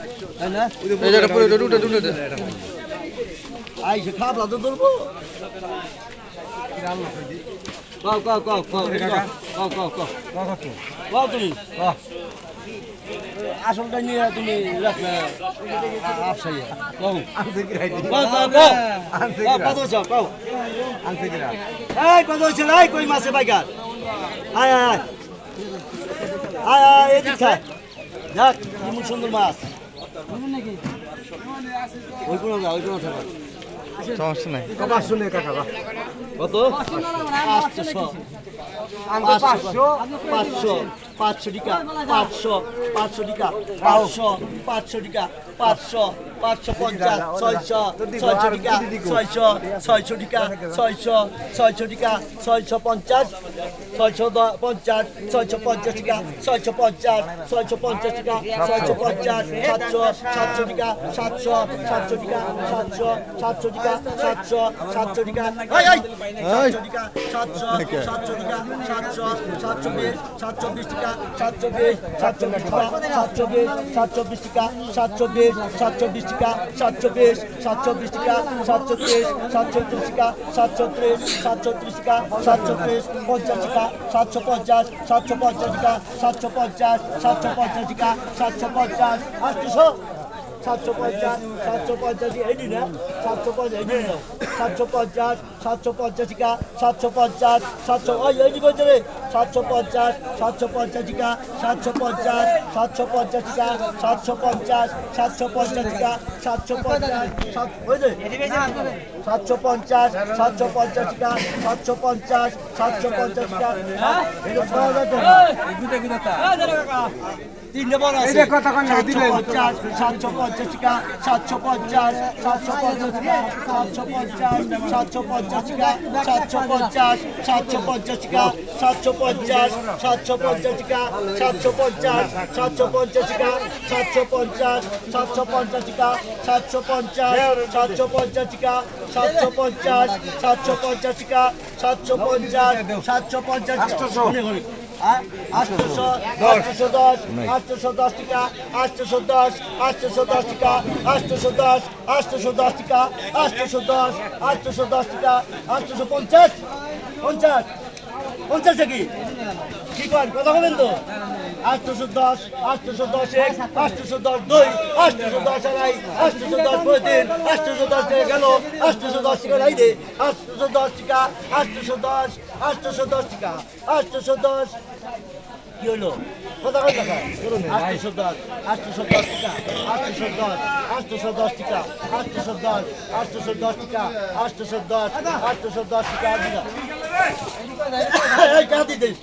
হ্যাঁ? আইসে খাবলা তো ধরবো কও কও কও কও কও কও কও তুমি? আসলটা নিয়ে তুমি রাখলে আফসাইয়া। কও। আনতে কি রাইডি কও কও। কও আনতে সুন্দর মাছ। ওই কোনো যা ওই কোনো থাকা। সমস্যা নাই। কত পাঁচশো। পাঁচশো। পাঁচশো টিকা পাঁচশো পাঁচশো টিকা পাঁচশো পাঁচশো টিকা পাঁচশো পাঁচশো পঞ্চাশ ছয়শো ছয়শো টিকা ছয়শো ছয়শো টিকা ছয়শো ছয়শো টিকা ছয়শো পঞ্চাশ ছয়শো পঞ্চাশ ছয়শো পঞ্চাশ টিকা ছয়শো পঞ্চাশ ছয়শো পঞ্চাশ টিকা ছয়শো পঞ্চাশ সাতশো সাতশো টিকা সাতশো সাতশো টিকা সাতশো সাতশো টিকা সাতশো সাতশো টিকা সাতশো টিকা সাতশো সাতশো টিকা সাতশো সাতশো বিশ টিকা সাতচল্লিশ সাতচল্লিশ সাতচল্লিশ সাতচল্লিশ টিকা, সাতচল্লিশ সাতচল্লিশ টিকা, সাতচল্লিশ সাতচল্লিশ টিকা, সাতচল্লিশ সাতচল্লিশ টিকা, সাতচল্লিশ সাতচল্লিশ টিকা, সাতচল্লিশ, পঞ্চাশ টিকা সাতশো পঞ্চাশ সাতশো পঞ্চাশ টিকা সাতশো পঞ্চাশ সাতশো পঞ্চাশ টিকা সাতশো পঞ্চাশ আটশো সাতশো পঞ্চাশ সাতশো পঞ্চাশ এটি না সাতশো পঞ্চাশ এটি না সাতশো পঞ্চাশ সাতশো পঞ্চাশ টিকা সাতশো পঞ্চাশ সাতশো ওই এটি সাতশো পঞ্চাশ সাতশো পঞ্চাশিকা সাতশো পঞ্চাশ সাতশো পঞ্চাশিকা সাতশো পঞ্চাশ সাতশো পঞ্চাশিকা সাতশো পঞ্চাশ সাতশো পঞ্চাশ সাতশো পঞ্চাশিকা সাতশো পঞ্চাশ সাতশো পঞ্চাশিকা সাতশো পঞ্চাশিকা সাতশো পঞ্চাশ সাতশো পঞ্চাশিকা সাতশো পঞ্চাশ সাতশো পঞ্চাশিকা সাতশো পঞ্চাশ সাতশো পঞ্চাশিকা সাতশো পঞ্চাশ সাতশো পঞ্চাশিকা সাতশো পঞ্চাশ সাতশো পঞ্চাশিকা সাতশো পঞ্চাশ সাতশো পঞ্চাশিকা সাতশো পঞ্চাশ সাতশো পঞ্চাশিকা সাতশো পঞ্চাশ সাতশো পঞ্চাশিকা সাতশো পঞ্চাশ সাতশো পঞ্চাশ আটশো আটশো দশ আটশো দশ টিকা আটশো দশ আটশো দশ টিকা আটশো দশ আটশো দশ টিকা আটশো দশ আটশো দশ পঞ্চাশ পঞ্চাশ। পঞ্চাশ কি কি করেন কথা বলেন তো আটশোশো দশ আটশোশো দশ এক আটশোশো দশ দুই আটশোশো দশ আড়াই আটশোশো দশ পঁয় তিন আটশোশো দশ টাকা গেল আটশোশো দশ টাকা নাই রে আটশোশো দশ টাকা আটশোশো দশ আটশোশো দশ টাকা আটশোশো দশ কি হলো কথা কয় টাকা আটশোশো দশ আটশোশো দশ টাকা আটশোশো দশ আটশোশো দশ টাকা আটশোশো দশ আটশোশো দশ টাকা আটশোশো দশ আটশোশো দশ টাকা কাটি দিস